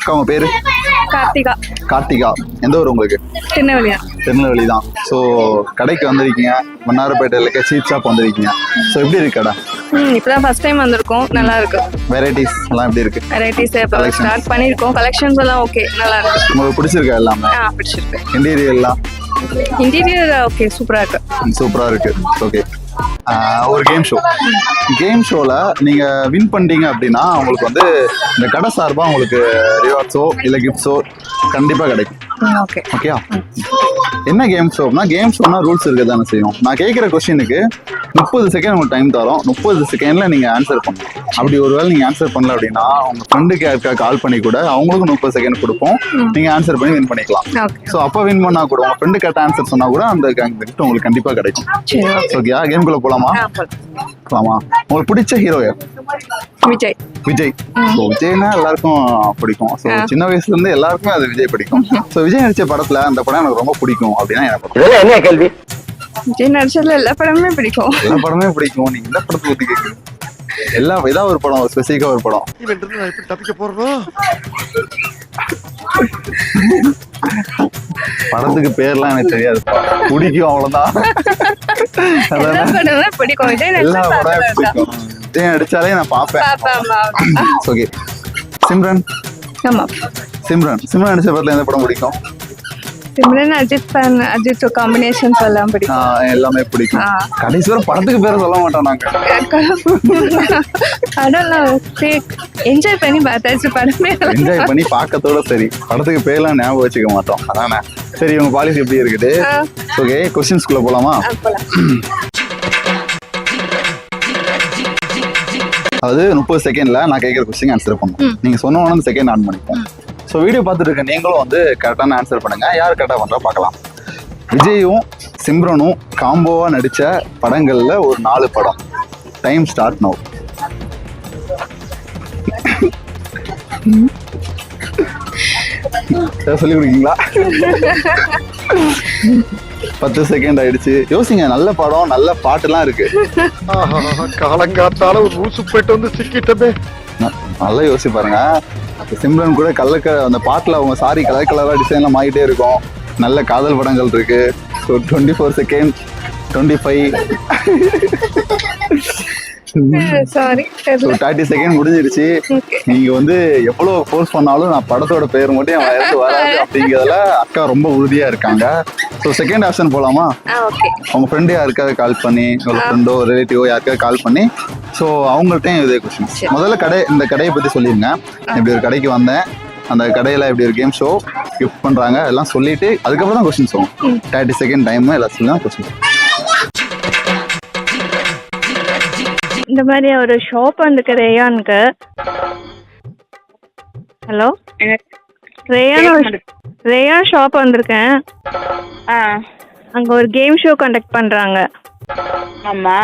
அக்கா உங்க பேரு? கார்த்திகா. கார்த்திகா. எந்த ஊர் உங்களுக்கு? திருநெல்வேலியா. திருநெல்வேலி தான். ஸோ கடைக்கு வந்திருக்கீங்க. மன்னார்பேட்டையில் இருக்க சீப் ஷாப் வந்திருக்கீங்க. ஸோ எப்படி இருக்கு கடை? ம் இப்பதான் ஃபர்ஸ்ட் டைம் வந்திருக்கோம். நல்லா இருக்கு. வெரைட்டிஸ் எல்லாம் எப்படி இருக்கு? வெரைட்டிஸ் இப்போ. ஸ்டார்ட் பண்ணியிருக்கோம். கலெக்ஷன்ஸ் எல்லாம் ஓகே நல்லா இருக்கு. உங்களுக்கு பிடிச்சிருக்கா எல்லாமே? ஆ பிடிச்சிருக்கு. இன்டீரியர்லாம் இன்டீரியர் ஓகே சூப்பரா இருக்கு. சூப்பராக இருக்கு. ஓகே ஒரு கேம் ஷோ கேம் ஷோவில் நீங்கள் வின் பண்ணிட்டீங்க அப்படின்னா உங்களுக்கு வந்து இந்த கடை சார்பாக உங்களுக்கு ரிவார்ட்ஸோ இல்லை கிஃப்ட்ஸோ கண்டிப்பாக கிடைக்கும். ஓகே. ஓகேயா என்ன கேம் ஷோனா கேம் ஷோனா ரூல்ஸ் இருக்க தானே செய்யும். நான் கேட்குற கொஸ்டினுக்கு முப்பது செகண்ட் உங்களுக்கு டைம் தரோம். முப்பது செகண்ட்ல நீங்க ஆன்சர் பண்ணணும் அப்படி ஒருவேளை நீங்க ஆன்சர் பண்ணல அப்படின்னா உங்க ஃப்ரெண்டுக்கு யாருக்கா கால் பண்ணி கூட அவங்களுக்கும் முப்பது செகண்ட் கொடுப்போம். நீங்க ஆன்சர் பண்ணி வின் பண்ணிக்கலாம். ஓகே ஸோ அப்போ வின் பண்ணா கூட உங்க ஃப்ரெண்டு கேட்ட ஆன்சர் சொன்னா கூட அந்த கிஃப்ட் உங்களுக்கு கண்டிப்பா கிடைக்கும். ஓகேயா கேம்குள்ள போலாம். போலாமா. உங்களுக்கு பிடிச்ச ஹீரோ யார்? விஜய். விஜய். ஸோ விஜய்னா எல்லாருக்கும் பிடிக்கும். ஸோ சின்ன வயசுல இருந்து எல்லாருக்குமே அது விஜய் பிடிக்கும். ஸோ விஜய் நடிச்ச படத்துல அந்த படம் எனக்கு ரொம்ப பிடிக்கும் அப்படின்னா எனக்கு என்ன கேள்வி? விஜய் நடிச்சதுல எல்லா படமுமே பிடிக்கும். எல்லா படமே பிடிக்கும். நீங்க எல்லா படத்தை பத்தி கேக்குறீங்க? எல்லா ஏதாவது ஒரு படம் ஸ்பெசிஃபிக்கா ஒரு படம். தப்பிக்க போறோம் படத்துக்கு பேர்லாம் எனக்கு தெரியாது. பிடிக்கும் அவ்வளவுதான். எல்லா அதானே? படமுமே பிடிக்கும். விஜய் நடிச்சாலே நான் பார்ப்பேன். பாப்பா ஓகே சிம்ரன்? ஆமா. சிம்ரன். சிம்ரன் நடிச்ச படத்துல எந்த படம் பிடிக்கும்? சிம்ரன் அஜித் ஃபேன் அஜித் காம்பினேஷன்ஸ் எல்லாம் பிடிக்கும். எல்லாமே பிடிக்கும். கடைசி வரை படத்துக்கு பேரை சொல்ல மாட்டோம் நாங்க. படம்லாம் என்ஜாய் பண்ணி பார்த்தாச்சு படமே என்ஜாய் பண்ணி பார்க்கத்தோட சரி. படத்துக்கு பேர்லாம் ஞாபகம் வச்சுக்க மாட்டோம். அதானே? சரி உங்க பாலிசி எப்படி இருக்குது. ஓகே கொஸ்டின்ஸ்குள்ள போலாமா? அதாவது முப்பது செகண்ட்ல நான் கேட்குற கொஸ்டின் ஆன்சர் பண்ணும் நீங்க சொன்ன உடனே செகண்ட் ஆன் பண்ணிப்போம். ஸோ வீடியோ பார்த்துட்டு இருக்க நீங்களும் வந்து கரெக்டான ஆன்சர் பண்ணுங்க. யார் கரெக்டாக பண்றா பார்க்கலாம். விஜயும் சிம்ரனும் காம்போவாக நடித்த படங்களில் ஒரு நாலு படம். டைம் ஸ்டார்ட் நோ சொல்லி கொடுக்கீங்களா? பத்து செகண்ட் ஆயிடுச்சு. யோசிங்க நல்ல படம் நல்ல பாட்டுலாம் இருக்கு. காலங்காத்தால ஒரு ரூசு போயிட்டு வந்து சிக்கிட்டமே. ந- நல்லா யோசிச்சு பாருங்க. சிம்ரன் கூட கலர் க- அந்த பாட்டில் அவங்க சாரி கலர் கலராக டிசைன்லாம் மாறிட்டே இருக்கும். நல்ல காதல் படங்கள் இருக்கு. So twenty four second twenty five sorry thirty second முடிஞ்சிருச்சு. நீங்க வந்து எவ்வளோ ஃபோர்ஸ் பண்ணாலும் நான் படத்தோட பேர் மட்டும் என் வயசு வராது அப்படிங்கிறதுல அக்கா ரொம்ப உறுதியா இருக்காங்க. ஸோ செகண்ட் ஆப்ஷன் போலாமா? உங்க ஃப்ரெண்டு யாருக்காவது கால் பண்ணி உங்க ஃப்ரெண்டோ ரிலேட்டிவோ யாருக்காவது கால் பண்ணி ஸோ அவங்கள்ட்டையும் இதே கொஸ்டின் முதல்ல கடை இந்த கடையை பத்தி சொல்லிருங்க. இப்படி ஒரு கடைக்கு வந்தேன். அந்த கடையில இப்படி ஒரு கேம் ஷோ கிஃப்ட் பண்றாங்க. எல்லாம் சொல்லிட்டு அதுக்கப்புறம் தான் கொஸ்டின் சொல்லுவோம் தேர்ட்டி செகண்ட் டைம் எல்லாம் சொல்லி தான் கொஸ்டின் இந்த மாதிரி ஒரு ஷாப் வந்துருக்கு ரேயானுக்கு. ஹலோ ரேயான் ரேயான் ஷாப் வந்திருக்கேன். அங்க ஒரு கேம் ஷோ கண்டக்ட் பண்றாங்க. ஆமா.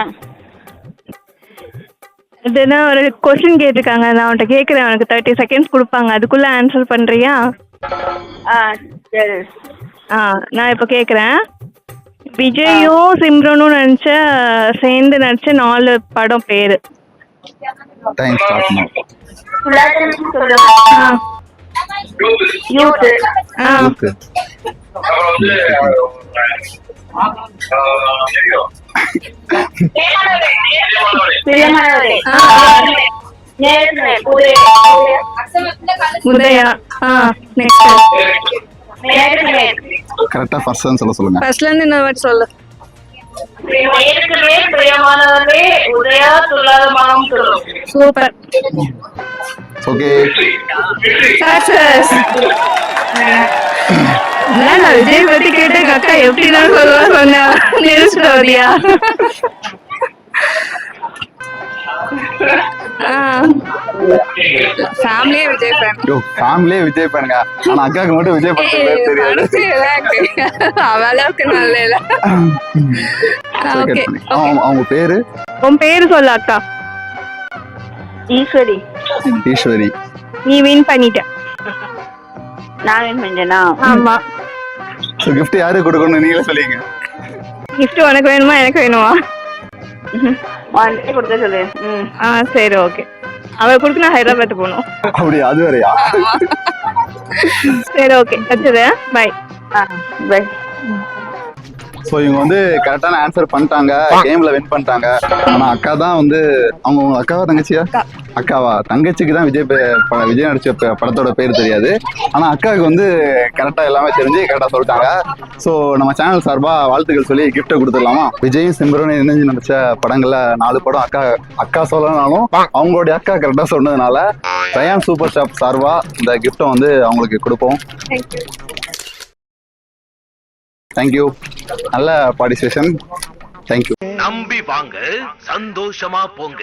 இதுனா ஒரு கொஸ்டின் கேட்டிருக்காங்க. நான் அவன்கிட்ட கேட்குறேன் அவனுக்கு தேர்ட்டி செகண்ட்ஸ் கொடுப்பாங்க. அதுக்குள்ள ஆன்சர் பண்றியா? ஆ சரி. ஆ நான் இப்போ கேட்குறேன் விஜயும் சிம்ரனும் நடிச்ச சேர்ந்து நடிச்ச நாலு படம் பேரு. டைம் ஸ்டார்ட் நோ ஆ. Youth okay Udhaya. ஆ. நெக்ஸ்ட் கரெக்டா ஃபர்ஸ்ட் சொல்ல சொல்லுங்க. ஃபர்ஸ்ட்ல இருந்து இன்னொரு வாட்டி சொல்லு. நேரத்திலே பிரியமானவரே உதயா துல்லாத மனம் சொல்லும் சூப்பர் ஓகே சக்சஸ் நான் விஜய் பத்தி கேட்டு எங்க அக்கா எப்படி நான் சொல்லுவா வரியா ஃபேமிலியே விஜய் ஃபேன் யோ ஃபேமிலியே விஜய் பண்ணுங்க ஆனா அக்காவுக்கு மட்டும் விஜய் தெரியாது. நல்ல இல்ல. ஓகே. அவங்க பேரு? உன் பேரு சொல்லு அக்கா. ஈஸ்வரி. ஈஸ்வரி. நீ வின் பண்ணிட்ட. நான் ஆமா. கிஃப்ட் யாருக்கு கொடுக்கணும்னு நீங்களே சொல்லிங்க உனக்கு வேணுமா எனக்கு வேணுமா? சொல்லு. ம். ஆ சரி ஓகே. அவ கொடுக்க நான் ஹைதராபாத் போகணும். அப்படி அது வேறையா? சரி ஓகே. வச்சது பை பை ஸோ இவங்க வந்து கரெக்டான ஆன்சர் பண்ணிட்டாங்க. கேம்ல வின் பண்ணிட்டாங்க. ஆனா அக்கா தான் வந்து அவங்க அக்காவா தங்கச்சியா? அக்காவா? தங்கச்சிக்கு தான் விஜய் விஜய் நடிச்ச படத்தோட பேர் தெரியாது. ஆனா அக்காவுக்கு வந்து கரெக்டா எல்லாமே தெரிஞ்சு கரெக்டா சொல்லிட்டாங்க. ஸோ நம்ம சேனல் சார்பா வாழ்த்துக்கள் சொல்லி கிஃப்ட்டை கொடுத்துடலாமா? விஜயும் சிம்ரனும் இணைஞ்சு நடிச்ச படங்கள்ல நாலு படம் அக்கா அக்கா சொல்லனாலும் அவங்களுடைய அக்கா கரெக்டா சொன்னதுனால ரயான் சூப்பர் ஷாப் சார்பா இந்த கிஃப்ட்டை வந்து அவங்களுக்கு கொடுப்போம். தேங்க்யூ நல்ல பார்ட்டிசிபேஷன் தேங்க்யூ நம்பி வாங்க சந்தோஷமா போங்க.